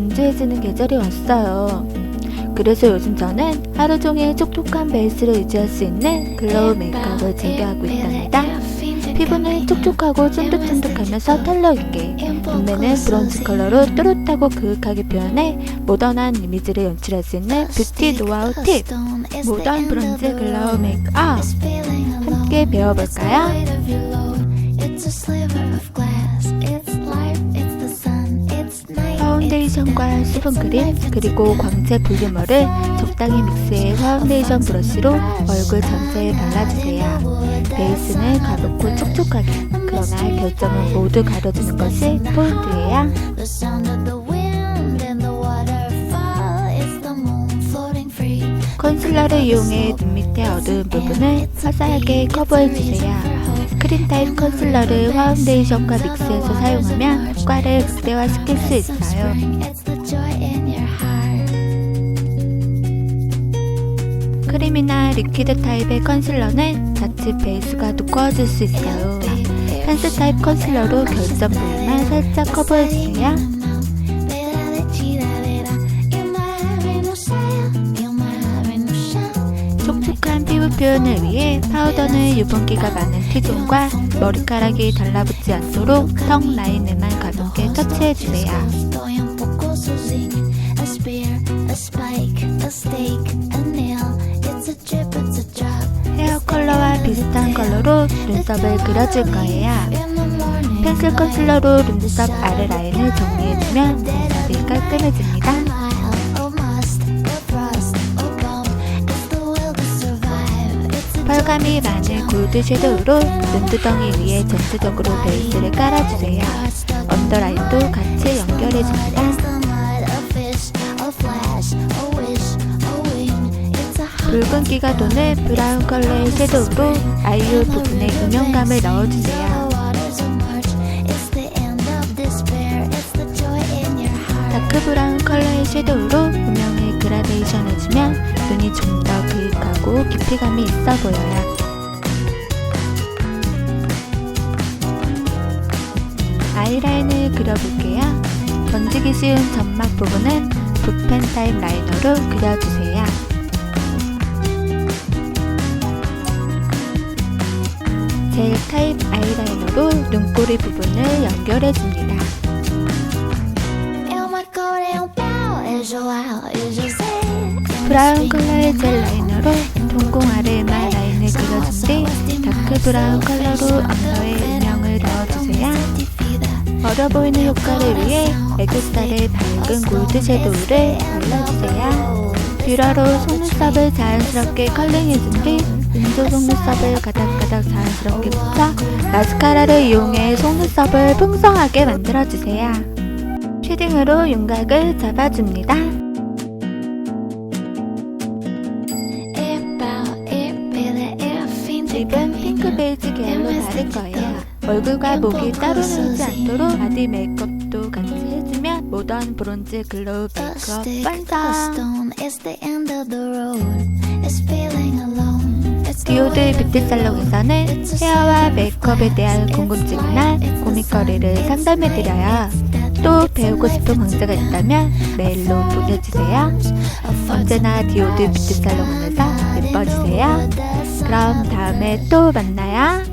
건조해지는 계절이 왔어요. 그래서 요즘 저는 하루 종일 촉촉한 베이스를 유지할 수 있는 글로우 메이크업을 즐겨하고 있답니다. 피부는 촉촉하고 쫀득쫀득하면서 털러 있게 눈매는 브론즈 컬러로 또렷하고 그윽하게 표현해 모던한 이미지를 연출할 수 있는 뷰티 노하우 팁 모던 브론즈 글로우 메이크업 함께 배워볼까요? 파운데이션과 수분 크림 그리고 광채 볼륨어를 적당히 믹스해 파운데이션 브러쉬로 얼굴 전체에 발라주세요. 베이스는 가볍고 촉촉하게 그러나 결점은 모두 가려주는 것이 포인트예요. 컨실러를 이용해 눈 밑의 어두운 부분을 화사하게 커버해주세요. 크림 타입 컨실러를 파운데이션과 믹스해서 사용하면 효과를 극대화시킬 수 있어요. 크림이나 리퀴드 타입의 컨실러는 자칫 베이스가 두꺼워질 수 있어요. 펜스 타입 컨실러로 결점 부분만 살짝 커버해주세요. 촉촉한 피부 표현을 위해 파우더는 유분기가 많은 T존과 머리카락이 달라붙지 않도록 턱 라인에만 가볍게 터치해주세요. 헤어 컬러와 비슷한 컬러로 눈썹을 그려줄 거예요. 펜슬 컨실러로 눈썹 아래 라인을 정리해주면 눈썹이 깔끔해집니다. 펄감이 많은 골드 섀도우로 눈두덩이 위에 전체적으로 베이스를 깔아주세요. 언더라인도 같이 연결해줍니다. 붉은기가 도는 브라운 컬러의 섀도우로 아이홀 부분에 음영감을 넣어주세요. 다크 브라운 컬러의 섀도우로 그윽하고 깊이감이 있어 보여요. 아이라인을 그려볼게요. 번지기 쉬운 점막 부분은 붓펜 타입 라이너로 그려주세요. 젤 타입 아이라이너로 눈꼬리 부분을 연결해줍니다. 브라운 컬러의 젤 라이너로 동공 아래에만 라인을 그려준 뒤 다크 브라운 컬러로 앞머리에 음영을 넣어주세요. 어려 보이는 효과를 위해 애교살에 밝은 골드 섀도우를 발라주세요. 뷰러로 속눈썹을 자연스럽게 컬링해준 뒤 인조 속눈썹을 가닥가닥 자연스럽게 붙여 마스카라를 이용해 속눈썹을 풍성하게 만들어주세요. 쉐딩으로 윤곽을 잡아줍니다. 베이지 계열로 바를 거예요. 얼굴과 목이 따로 놀지 않도록 바디 메이크업도 같이 해주면 모던 브론즈 글로우 메이크업 완성! 디오드 뷰티 살롱에서는 헤어와 메이크업에 대한 궁금증이나 고민거리를 상담해드려요. 또 배우고 싶은 강좌가 있다면 메일로 보내주세요. 언제나 디오드 뷰티 살롱에서 예뻐지세요. 그럼 다음에 또 만나요.